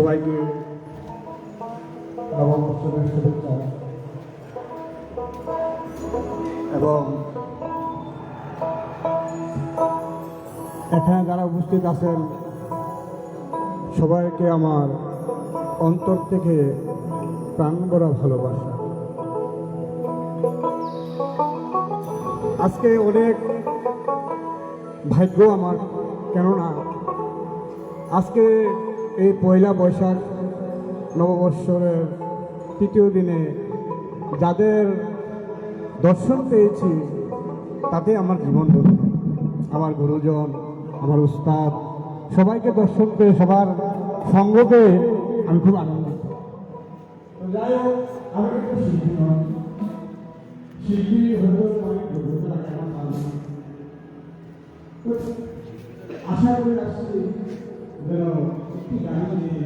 সবাইকে নববর্ষের শুভেচ্ছা। এবং এখানে যারা উপস্থিত আছেন, সবাইকে আমার অন্তর থেকে প্রাণ ভরা ভালোবাসা। আজকে অনেক ভাগ্য আমার, কেননা আজকে এই পয়লা বৈশাখ নববৎসরের তৃতীয় দিনে যাদের দর্শন পেয়েছি, তাতে আমার জীবন ধন্য। আমার গুরুজন, আমার উস্তাদ, সবাইকে দর্শন পেয়ে, সবার সঙ্গ পেয়ে আমি খুব আনন্দিত। যাই হোক আমি আশা করি আসছি। যেন একটি গান নিয়ে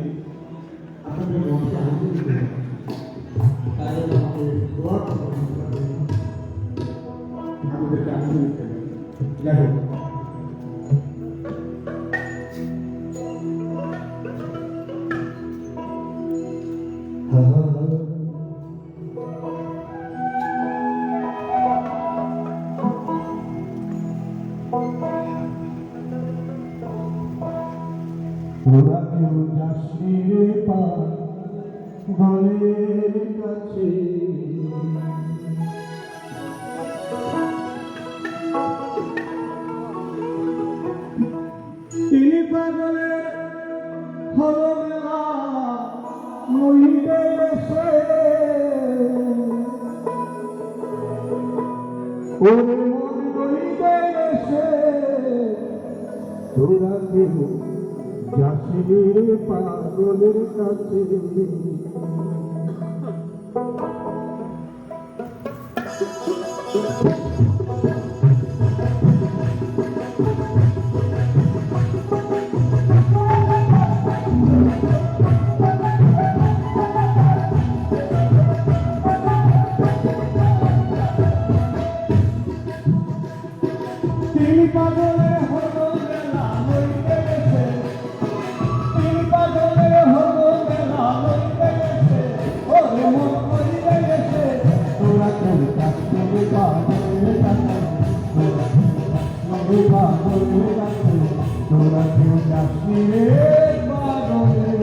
আপনাদের মনকে আনন্দ দিতে পারি। তাই জন্য আমাকে দোয়া করতে হবে। আমাদেরকে আনন্দ দিতে হবে। যাই হোক তোরা কেউ যাসনি রে পা ঘরের কাছে তিনি পাগলে হলো মেলা মহিলে ওরে মন মহিলে তোরা যাসনি রে পাগলের কাছে তিনি তোরা কেউ যাসনি পাগলের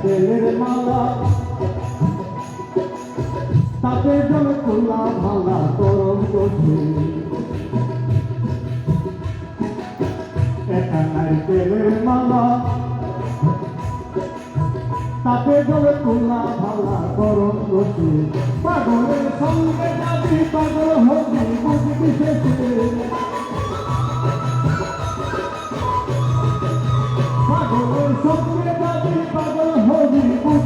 নারকেলের মালা তাতে জল খোলা ভালা তরল করছে একটা নারকেলের মালা জলে তুলা ভালা করণ রসি পাগলের সঙ্গে যাবি পাগল হবি বুঝবি শেষে পাগলের সঙ্গে যাবি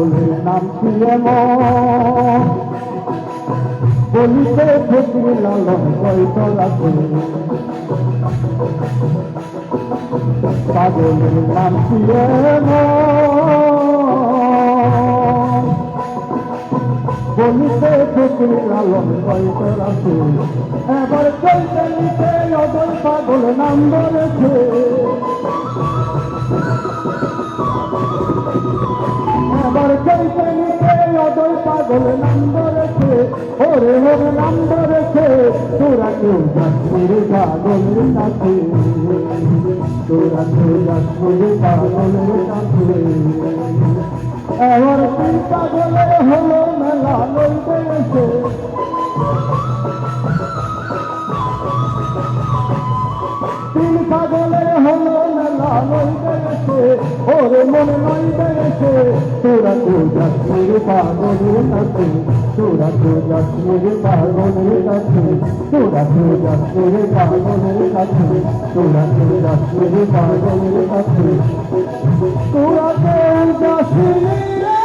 পাগলের নাম কি এমন বলিতে ফকির লালন কয়তো রাখে পাগলের নাম কি বলিতে ফকির লালন কয়তো রাখে এবার চলতে নিতে অদল পাগল নাম ধরেছে অদল পাগল নাম ধরেছে ওরে ওরে নাম ধরেছে তোরা কেউ যাচ্ছিস পাগলের কাছে তোরা কেউ যাচ্ছিস পাগলের কাছে এবার তুই পাগলে হলো মেলা লইতে এসে। তিন পাগলে কাছে তোরা তো যাচ্ছিস পাগলের কাছে তোরা তো যাচ্ছিস পাগলের কাছে তোরা তো যাচ্ছিস পাগলের কাছে তোরা তো যাচ্ছিস রে